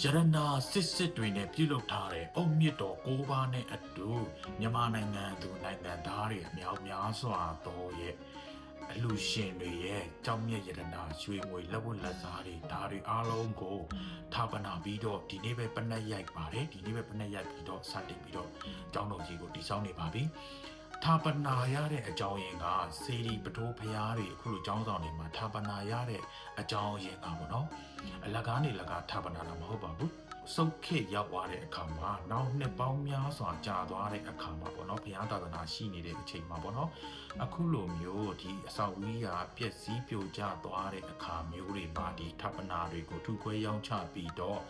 ရတနာစစ်စစ်တွေနဲ့ပြုလုပ်ထားတဲ့အုံမြင့်တော်၉ပါးနဲ့အတူမြန်မာနိုင်ငံသူနိုင်ငံသားတွေအများများစွာသောရဲ့အလူရှင်တွေရဲ့ကြောင်းမြတ်ရတနာရွှေငွေလက်ဝတ်လက်စားတွေဒါတွေအားလုံးကိုထာပနာပြီးတော့ဒီနေ့ပဲပနက်ရိုက်ပါတယ်ဒီနေ့ပဲပနက်ရိုက်ပြီးတော့စတင်ပြီးတော့ကျောင်းတော်ကြီးကိုတည်ဆောက်နေပါပြီ ထာပနာရတဲ့အကြောင်းရင်းကစေတီပတိုးဖျားတွေအခုလိုကျောင်းဆောင်တွေမှာထာပနာရတဲ့အကြောင်းရင်းကပေါ့နော်အလကားနေလကားထပ်ပနာတာမဟုတ်ပါဘူး စုတ်ခေတ်ရောက်သွားတဲ့အခါမှာနောက်နှစ်ပေါင်းများစွာကြာသွားတဲ့အခါမှာပေါ့နော်ဘုရားသာသနာရှိနေတဲ့အချိန်မှာပေါ့နော်အခုလိုမျိုးဒီအဆောက်အဦကပျက်စီးပြိုကျသွားတဲ့အခါမျိုးတွေမှာဒီထပ်ပနာတွေကိုထုခွဲရောင်းချပြီးတော့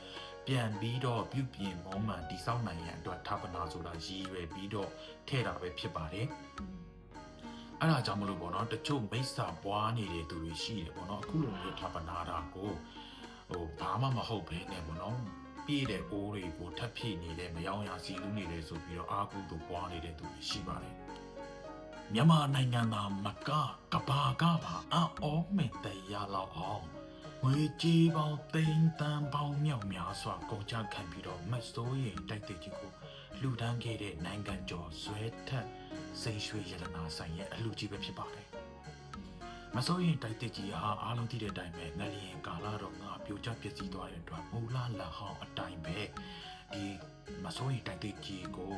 ပြန်ပြီးတော့ပြုပြင်မောမှန်တိဆောက်နိုင်ရန်အတွက်ထပ်ပနာဆိုတာရည်ရွယ်ပြီးတော့ထည့်တာပဲဖြစ်ပါတယ်အဲ့ဒါကြောင့်မလို့ပေါ့နော်တချို့မိစ္ဆာပွားနေတဲ့သူတွေရှိတယ်ပေါ့နော်အခုလိုမျိုးထပ်ပနာတာကိုဟိုဘာမှမဟုတ်ဘဲနဲ့ပေါ့နော် ပြည့်တဲ့အိုးတွေကိုထပ်ဖြည့်နေတဲ့မယောင်ရာစီလူနေတယ်ဆိုပြီးတော့အာကုသူပွားနေတဲ့သူတွေရှိပါတယ်မြန်မာနိုင်ငံသားမကကဘာကပါအော်မင်တရားလောက်အောင်ငွေကြီးပေါင်းသိန်းတန်ပေါင်းမြောက်များစွာကုန်ကြခံပြီးတော့မတ်စိုးရင်တိုက်တဲ့ကြီးကိုလှူဒန်းခဲ့တဲ့နိုင်ငံကျော်ဇွဲထက်စိန်ရွှေရတနာဆိုင်ရဲ့အလှကြီးပဲဖြစ်ပါတယ် မစိုးရင်တိုက်တဲ့ကြီးဟာအားလုံးသိတဲ့အတိုင်းပဲငလျင်ကာလတော့ငါပြိုကျပျက်စီးသွားတဲ့အတွက်မူလလက်ဟောင်းအတိုင်းပဲဒီမစိုးရင်တိုက်တဲ့ကြီးကို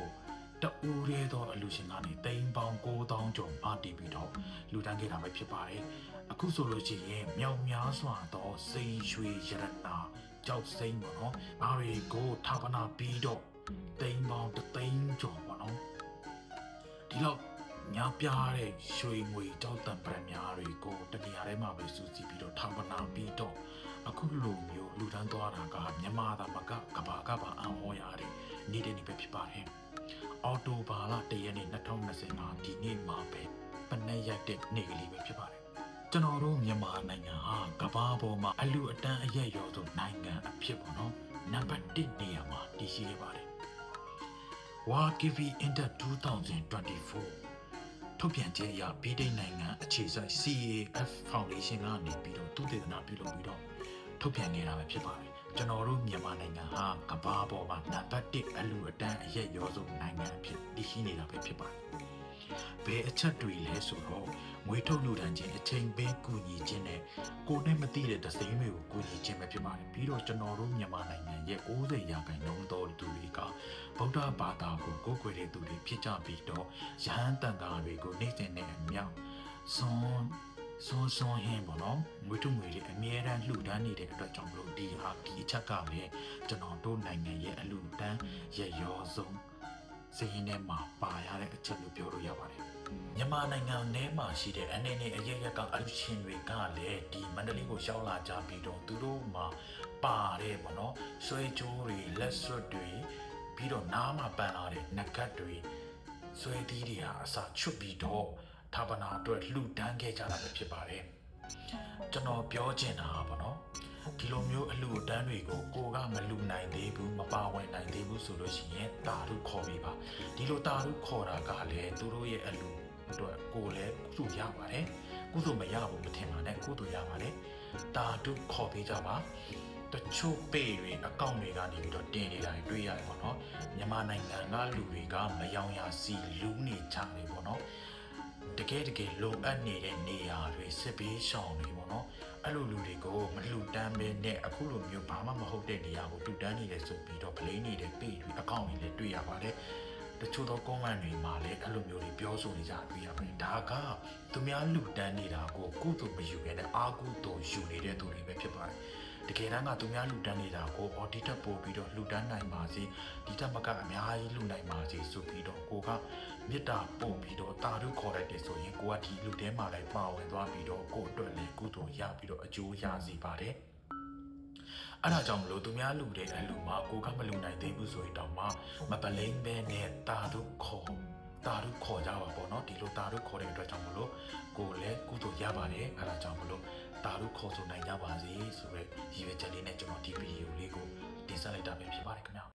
တူရဲသောအလူရှင်ကနေတိမ်ပေါင်း9000ကျော်အားတည်ပြီးတော့လူတန်းခဲ့တာပဲဖြစ်ပါတယ်အခုဆိုလို့ရှိရင်မြောက်များစွာသောစိန်ရွှေရတနာကြောက်စိမ့်ပေါ့နော်အားတွေကိုထာပနာပြီးတော့တိမ်ပေါင်းတသိန်းကျော်ပေါ့နော်ဒီလောက် ညာပြားတဲ့ရွှေငွေကြောက်တံပရများတွေကိုတနေရာထဲမှာပဲစူးစီးပြီးတော့ထာပနာပြီးတော့အခုလိုမျိုးလူတန်းသွားတာကမြန်မာသားမကကဘာကဘာအံ့ဩရတဲ့နေတဲ့နေပဲဖြစ်ပါတယ်အော်တိုဘာလတရက်နေ့2025ဒီနေ့မှာပဲပနက်ရက်တဲ့နေ့ကလေးပဲဖြစ်ပါတယ်ကျွန်တော်တို့မြန်မာနိုင်ငံဟာကမ္ဘာပေါ်မှာအလူအတန်းအရက်ရောဆုံးနိုင်ငံအဖြစ်ပေါ့နော်နံပါတ်1နေရာမှာတည်ရှိခဲ့ပါတယ်။ WAKIVI Inter 2024 ထုတ်ပြန်ချက်အရဗြိတိန်နိုင်ငံအခြေစိုက် CAF Foundation ကနေပြီးတော့သူတည်တနာပြုလုပ်ပြီးတော့ထုတ်ပြန်နေတာပဲဖြစ်ပါတယ်။ကျွန်တော်တို့မြန်မာနိုင်ငံဟာကမ္ဘာပေါ်မှာနံပါတ်1အလူအတန်းအရက်ရောဆုံးနိုင်ငံအဖြစ်တည်ရှိနေတာပဲဖြစ်ပါတယ်။ ဘယ်အချက်တွေလဲဆိုတော့ငွေထုတ်လူတန်းချင်းအချိန်ပေးကူညီခြင်းနဲ့ကိုယ်နဲ့မသိတဲ့ဒသိန်းတွေကိုကူညီခြင်းပဲဖြစ်ပါတယ်ပြီးတော့ကျွန်တော်တို့မြန်မာနိုင်ငံရဲ့90ရာခိုင်နှုန်းသောလူတွေကဗုဒ္ဓဘာသာကိုကိုးကွယ်တဲ့သူတွေဖြစ်ကြပြီးတော့ယဟန်တန်ဃာတွေကိုနေ့စဉ်နဲ့အမြောက်ဆွန်ဆွန်ဆွန်ဟင်းပေါ့နော်ငွေထုတ်ငွေတွေအမြဲတမ်းလှူဒန်းနေတဲ့အတွက်ကြောင့်မလို့ဒီဟာဒီအချက်ကလည်းကျွန်တော်တို့နိုင်ငံရဲ့အလှူဒန်းရဲ့ရောဆုံး စိတ်ရင်းထဲမှာပါရတဲ့အချက်လို့ပြောလို့ရပါတယ်။မြန်မာနိုင်ငံထဲမှာရှိတဲ့အနေနဲ့အရရက်ကအလူရှင်တွေကလည်းဒီမန္တလေးကိုရှောက်လာကြပြီးတော့သူတို့မှာပါတဲ့ပေါ့နော်။ဆွဲကြိုးတွေလက်စွပ်တွေပြီးတော့နားမှာပန်လာတဲ့နဂတ်တွေဆွဲသီးတွေဟာအစာချွတ်ပြီးတော့ဌာပနာအတွက်လှူဒန်းခဲ့ကြတာပဲဖြစ်ပါတယ်။ကျွန်တော်ပြောချင်တာကပေါ့နော်။ ဒီလိုမျိုးအလှူအတန်းတွေကိုကိုကမလူနိုင်သေးဘူးမပါဝင်နိုင်သေးဘူးဆိုလို့ရှိရင်တာရုခေါ်ပြီးပါဒီလိုတာရုခေါ်တာကလည်းသူတို့ရဲ့အလှူအတွက်ကိုလည်းကုသိုလ်ရပါတယ်ကုသိုလ်မရဘူးမထင်ပါနဲ့ကုသိုလ်ရပါတယ်တာရုခေါ်ပေးကြပါတချို့ပေတွေအကောင့်တွေကနေပြီးတော့တင်နေတာတွေတွေ့ရတယ်ပေါ့နော်မြန်မာနိုင်ငံကလူတွေကမယောင်ရာစီလူနေကြတယ်ပေါ့နော် တကယ်တကယ်လိုအပ်နေတဲ့နေရာတွေစစ်ပေးရှောင်တွေပေါ့နော်အဲ့လိုလူတွေကိုမလှူဒန်းပဲနဲ့အခုလိုမျိုးဘာမှမဟုတ်တဲ့နေရာကိုလှူဒန်းနေတယ်ဆိုပြီးတော့ဗလိနေတဲ့ပေတွေအကောင့်တွေလည်းတွေ့ရပါတယ်တချို့သောကွန်မန့်တွေမှာလည်းအဲ့လိုမျိုးတွေပြောဆိုနေကြတွေ့ရပါတယ်ဒါကသူများလှူဒန်းနေတာကိုကုသိုလ်မယူဘဲနဲ့အာကုသိုလ်ယူနေတဲ့သူတွေပဲဖြစ်ပါတယ် တကယ်တမ်းကသူများလှူဒန်းနေတာကိုအော်ဒီတက်ပို့ပြီးတော့လှူဒန်းနိုင်ပါစေဒီတက်မကအများကြီးလှူနိုင်ပါစေဆိုပြီးတော့ကိုကမေတ္တာပို့ပြီးတော့တာရုခေါ်လိုက်တယ်ဆိုရင်ကိုကဒီလူတဲမှာလည်းပါဝင်သွားပြီးတော့ကို့အတွက်လည်းကုသိုလ်ရပြီးတော့အကျိုးရစီပါတယ်အဲ့ဒါကြောင့်မလို့သူများလူတဲ့အလူမှာကိုကမလူနိုင်သေးဘူးဆိုရင်တော့မှမပလိမ့်ပဲနဲ့တာရုခေါ်တာရုခေါ်ကြပါပေါ့နော်ဒီလိုတာရုခေါ်တဲ့အတွက်ကြောင့်မလို့ကိုလည်းကုသိုလ်ရပါတယ်အဲ့ဒါကြောင့်မလို့ တာရုခေါ်ဆိုနိုင်ကြပါစေဆိုတော့ရည်ရွယ်ချက်လေးနဲ့ကျွန်တော်ဒီဗီဒီယိုလေးကိုတင်ဆက်လိုက်တာပဲဖြစ်ပါတယ်ခင်ဗျာ